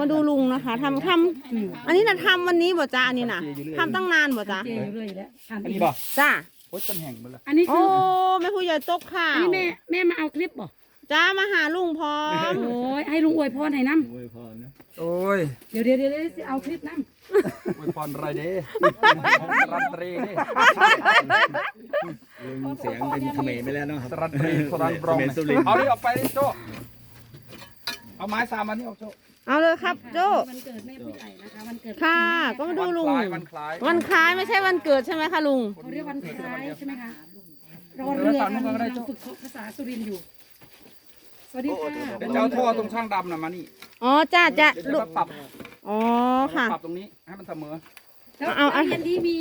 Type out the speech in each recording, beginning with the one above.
มาดูลุงนะคะทำทำอันนี้นะทำวันนี้บ่จ้าอันนี้นะทำตั้งนานบ่จ้าเจอยู่เรื่อยแล้วทำอันเอนี้งบ่จ้าโอ้ยต้นแห่งหมดละอันนี้โอ้คือแม่ผู้ใหญ่ตกข่าอันวนี้แม่แม่มาเอาคลิปบ่จ้ามาหาลุงพร้อมโอ้ยให้ลุงอวยพรให้น้โอ้ยพรนะโอ้ยำเดี๋ยวเดี๋ยวเดี๋ยวเดี๋ยวจะเอาคลิปน้โอ้ยพรอะไรเด้รันตรีเด้เสียงเป็นเขมรไปแล้วเนาะครับรันตรีสรันบรองเขมรสุรินทร์เอาดิเอาไปดิโจเอาไม้สามอันนี้เอาโจ เอาเลยครับโจวันเกิดแม่ผู้ใหญ่นะคะวันเกิดค่ะ ก็มาดูลุง วันคล้ายวันคล้ายไม่ใช่วันเกิดใช่ไหมคะลุงเขาเรียกวันคล้ายใช่ไหมคะรอเรือค่ะกำลังฝึกภาษาสุรินทร์อยู่สวัสดีค่ะเดี๋ยวจะเอาท่อตรงช่างดำน่ะมานี่อ๋อจ้าจ้าเดี๋ยวจะลุงมาปรับอ๋อค่ะปรับตรงนี้ให้มันเสมอแล้วเอาเอาเย็นที่มี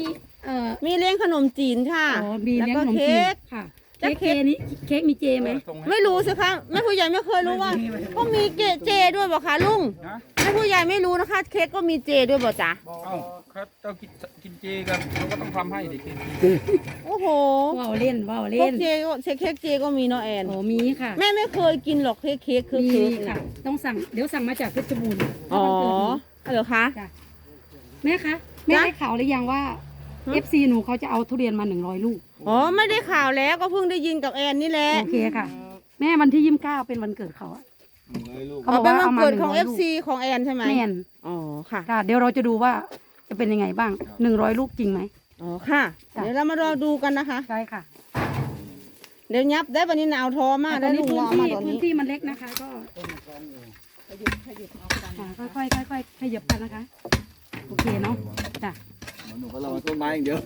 เอ่อมีเลี้ยงขนมจีนค่ะอ๋อมีแล้วเลี้ยงก็ขนมจีเค้นกค่ะจะ เค้กเค้กเค้กนี้เค้กมีเจไหมตรงให้ไม่รู้สิคะแม่ผู้ใหญ่ไม่เคยรู้ว่าก็มีเจเจด้วยบ่คะลุงนะแม่ผู้ใหญ่ไม่รู้นะคะ เค้กก็มีเจด้วยบ่จ้าเอ้าเขาเจ้ากินกินเจกันเราก็ต้องทำให้ดิกินโอ้โหว่าวเล่นว่าวพวเล่กนเจก็เค้กเจก็มีเนาะแอนโอ้มีค่ะ แม่ไม่เคยกินหรอกเค้กเค้กคือมีเค้กค่ะ ต้องสั่งเดี๋ยวสั่งมาจากเพชรบูรณ์อ๋อวันเกิดหนูเหรอคะแม่คะแม่จ๊ะได้ข่าวหรือยังว่าฮะ FC หนูเขาจะเอาทุเรียนมาหนึ่งร้อยลูก อ๋อไม่ได้ข่าวแล้วก็เพิ่งได้ยินกับแอนนี่แหละโอเคค่ะ แม่วันที่ยี่สิบเก้าเป็นวันเกิดเขาอะเขาอ๋บออกเป็นว่าวันเอามาเกิดหนึ่งของร้อยลูก FC ของแอนใช่ไหมแม่นอ๋อค่ะค่ะเดี๋ยวเราจะดูว่าจะเป็นยังไงบ้างหนึ่งร้อยลูกจริงไหม อ๋อค่ะ จ้ะ เดี๋ยวเรามารอดูกันนะคะ ใช่ค่ะเดี๋ยวยับได้วันนี้หนาวท้อมากแต่ตได้อนนี้ลุงพื้นรอมาที่ตอนพื้นนี้ที่มันเล็กนะคะ ก็ค่ะค่อยๆค่อยๆขยับกันนะคะ โอเคเนาะจ้ะ หนูก็รอต้นไม้อย่างเดียว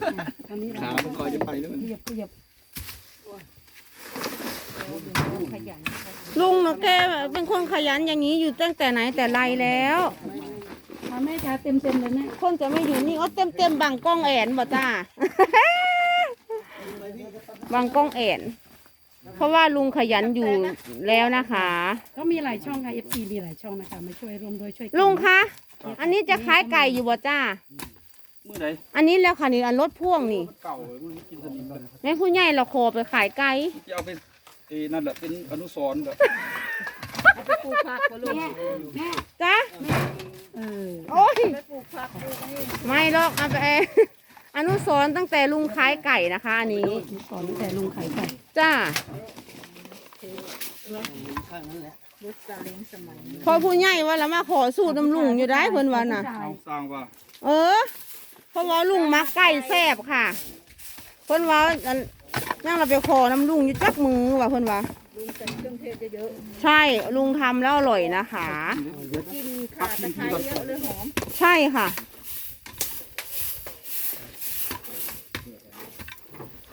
ตอนนี้เราขามันคอยจะไปด้วยขยับขยับลุงเนาะแกเป็นคนขยันอย่างนี้อยู่ตั้งแต่ไหนแต่ไรแล้ว ทำแม่จ้าเต็มเต็มเลยแม่คนจะไม่อยู่นี่เอาเต็มเต็มๆบังกล้องแอนบ่จ้า บังกล้องแอน เพราะว่าลุงขยันอยู่แล้วนะคะ ก็มีหลายช่องค่ะ FC มีหลายช่องนะคะมาช่วยร่วมด้วยช่วยกันลุงคะ อันนี้จะขายไก่อยู่บ่จ้า มื่อไหร่อันนี้แล้วค่ะนี่อันรถพ่วงนี่เก่าเลยรุ่นนี้กินสนิมเลยแม่ผู้ใหญ่เราขอไปขายไก่จะเอาไปเอ้นั่นแหละเป็นอนุสรณ์เหรอแม่แม่จ้าเออโอ้ยไม่หรอกเอาไปอนุสรณ์ตั้งแต่ลุงขายไก่นะคะอันนี้สอนแต่ลุงขายไก่จ้าพอผู้ใหญ่ว่าแล้วมาขอสูตรน้ำลุงอยู่ได้เพิ่นว่าน่ะเอาสร้างว่าเออเพ ราะว่าลุงมักไก่แซ่บค่ะเพิ่นว่าอันนั่งเราไปขอน้ำลุงอยู่จักมือว่าเพิ่นว่าลุงใส่เครื่องเทศเยอะใช่ลุงทำแล้วอร่อยนะคะกินขาตะไคร้เยอะเลยใช่ค่ะ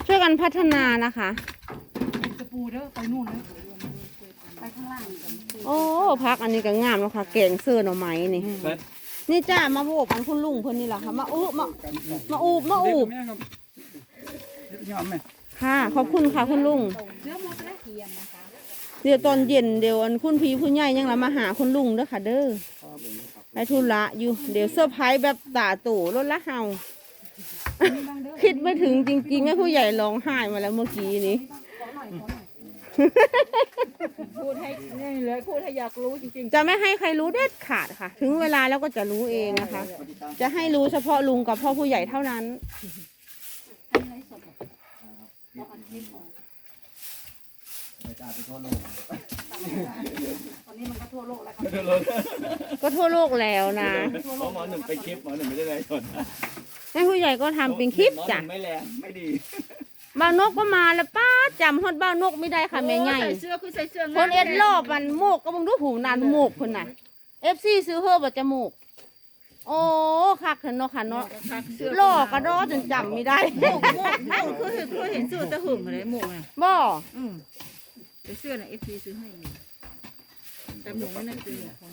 ช่วยกันพัฒนานะคะ ตะปูเด้อไปนู่นนะไปข้างล่างโอ้พักอันนี้ก็งามแล้วค่ะแกงเสื้อหน่อไม้นี่ เสร็จ นี่จ้ามาโบกอันคุณลุงเพิ่นนี่แหละค่ะ มาอุมามาอูบมาอูบเด็กแม่ครับเด็กยอมไหมค่ะ ขอบคุณค่ะคุณลุงเดี๋ยวตอนเย็นเดี๋ยวอันคุณพี่คุณใหญ่ยังละมาหาคุณลุงเด้อค่ะ เด้อไปธุระอยู่ เดี๋ยวเซอร์ไพรส์แบบตาตู่รถละเฮาคิดไม่ถึงจริงๆแม่ผู้ใหญ่ร้องไห้มาแล้วเมื่อกี้นี้ พูดให้นี่เลยพูดให้อยากรู้จริงจะไม่ให้ใครรู้เด็ดขาดค่ะ ถึงเวลาแล้วก็จะรู้เองนะคะ จะให้รู้เฉพาะลุงกับพ่อผู้ใหญ่เท่านั้นตอนนี้มันก็ทั่วโลกแล้วครับก็ทั่วโลกแล้วนะเพราะหมอหนึ่งไปคลิปหมอหนึ่งไม่ได้ไรสดแม่ผู้ใหญ่ก็ทำเป็นคลิปจ้ะหมอหนึ่งไม่แรงไม่ดีบ้าวนกก็มาแล้วป้า จำฮอดบ้าวนกไม่ได้ๆค่ะแม่ใหญ่ ใส่เสื้อคือใส่เสื้อคนเอ็ดรอบมันโมกก็มึงดูหูนานโมกคนน่ะเอฟซีซื้อเฮอบ่จมูก โอ้คักเถอะเนาะค่ะเนาะเสื้อลอกกระดอจนจำไม่ได้หมกหมกหมกคือเห็นคือเห็นเสื้อตะหึงอะไรหมกอะบ่อืมแต่เสื้อน่ะเอฟซีซื้อให้อยู่แต่หมวกนั่นน่ะคือของ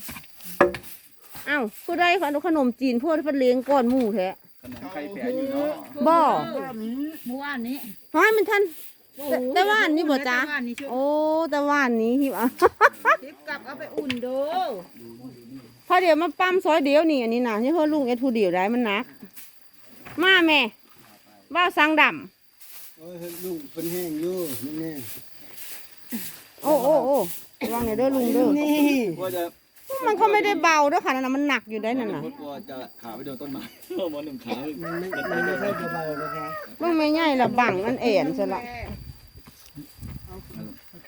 เอ้าผู้ใดขนมขนมจีนพวกที่เพิ่นเลี้ยงก้อนหมู่แท้ขนมไข่แปะอยู่เนาะบ่เมื่อวานนี้เฮ้ยมันท่าน แต่แต่ว่าอันนี้บ่จ๊ะ แต่ว่าอันนี้ช่วยโอ้แต่ว่านนี้หิวอะ ทิปกลับเอาไปอุ่นเด้อพอเดี๋ยวมาปั้มซอยเดียวนี่อันนี้นะนี่เพื่อลุงเอ็ดผู้เดียวได้มันหนัก มาแม่บ้าวสังดโอ้ยลูกเป็นแห้งอยู่นี่ำโอ้โอ้โอ้ระวังหน่อยเด้อลุงเด้อนี่ว่าจะมันก็ไม่ได้เบาด้วยค่ะนั่นนะมันหนักอยู่ได้นั่นน่ะกลัวจะขาไปโดนต้นไม้หมอหนึ่งขามันไม่มันไม่ใช่เบาๆนะคะเมื่อไม่ง่ายละบังอันเอ็นซะละให้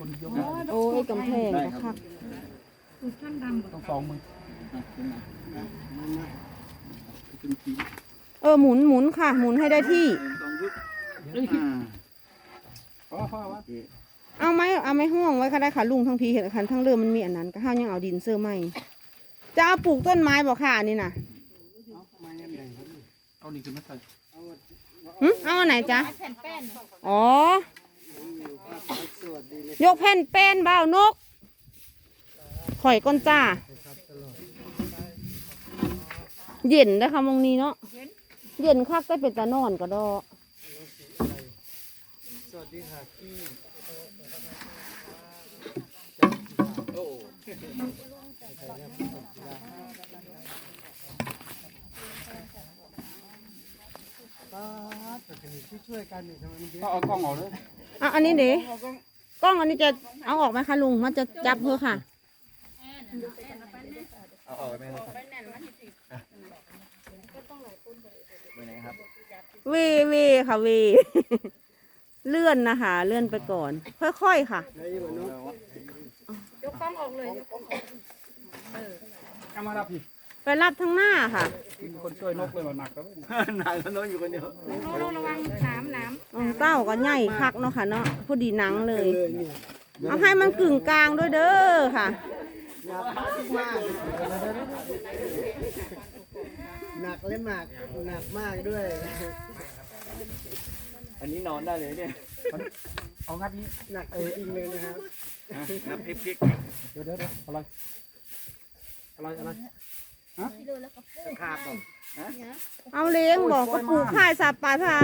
คนยกโอ้ยกำแพงก็คักท่านดำต้องสองมือเออหมุนหมุนค่ะ หมุนให้ได้ที่พ่อพ่อวะเอาไหมเอาไหมห่วงไว้ก็ได้ค่ะลุงทั้งพีเห็นคันทั้งเรือมันมีอันนั้นก็ห้ายังเอาดินเสื้อไหมจะเอาปลูกต้นไม้บอกค่ะอันนี่นะเอานี่ขึ้นมาใส่หึเอาอันไหนจ๊ะแผ่นแป้นอ๋อ ยกแผ่นแป้นบ้านกข่อยก้นจ้า เย็นนะคะมองนี้เนาะเย็นคักก็เป็นตานอนก็ดอสวัสดีค่ะพี่ป้ แต่ทีนี้ที่ช่วยกันนี่ทำไมมันเยก็อะเอากล้องออกเลยอะอันนี้เดี๋ยวกล้องอันนี้จะเอาออกไหมคะลุง มันจะจับเพื่อค่ะ เอาออกไปไหมครับไปไหนครับเวเวค่ะเวเลื่อนนะคะ เลื่อนไปก่อน ค่อยๆค่ะได้อยู่เนาะยกกล้องออกเลยเอามารับพี่ ไปรับทั้งหน้าค่ะมีคนช่วยนกเลยว่าหนักแล้วนายก็นอนอยู่คนเดียวระวังน้ำน้น้องเต้าก็ใหญ่คักเนาะค่ะเนาะพอดีหนังเลย เลยเนี่ยเอาให้มันกึ่งกลางด้วยเด้อค่ะหนักมากหนักและหนักหนักมากด้วย อันนี้นอนได้เลยเนี่ยเอางัดนี้หนักจริงๆเลยนะครับนับพริกเดี๋ยวเดี๋ยวเดี๋ยวอะไรอะไรอะไร ขาดก่อนเอาเลี้ยงบอกก็ปลูกข่ายสับป่าทา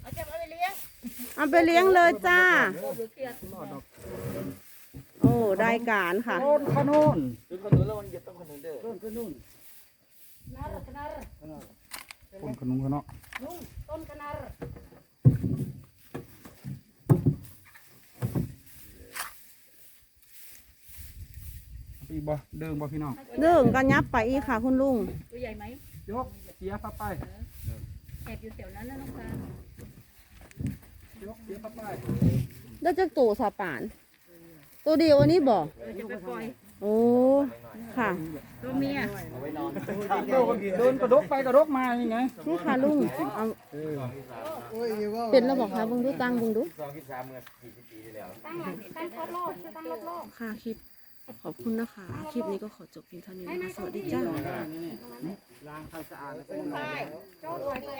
เอาจะเอาไปเลี้ยงเอาไปเลี้ยงเลยจ้า โอ้ได้การค่ะ โน่นขนุนต้นขนุนแล้วมันเหยียบต้นขนุนเด้อต้นก็นู่นคนขนุนขนุนำต้นกระนาร์ พี่ บ่เดิมบ่พี่น้องเรื่องกันยับไปอีกค่ะ คุณลุง ตัวใหญ่ไหมยกเสียปั๊บไปแอบอยู่แถวนั้นนะน้องตายกเสียปั๊บไปได้จากตัวสาปาน ตัวเดียวอันนี้บอกเออจะไปปล่อยโอ้ ค่ะ ตัวเมียเดินเดินกระดกไปกระดกมาอย่างไงนี่ค่ะลุงเอาโอ้ยอย่าว่าเป็นแล้วบอกค่ะบุงดู ตั้งบุงดูตั้งตั้งรถโลกชื่อตั้งรถโลก ค่ะคลิป ขอบคุณนะคะ คลิปนี้ก็ขอจบเพียงเท่านี้นะคะ สวัสดีจ้า ล้างความสะอาดแล้วก็ใช่โจ้สวยเลย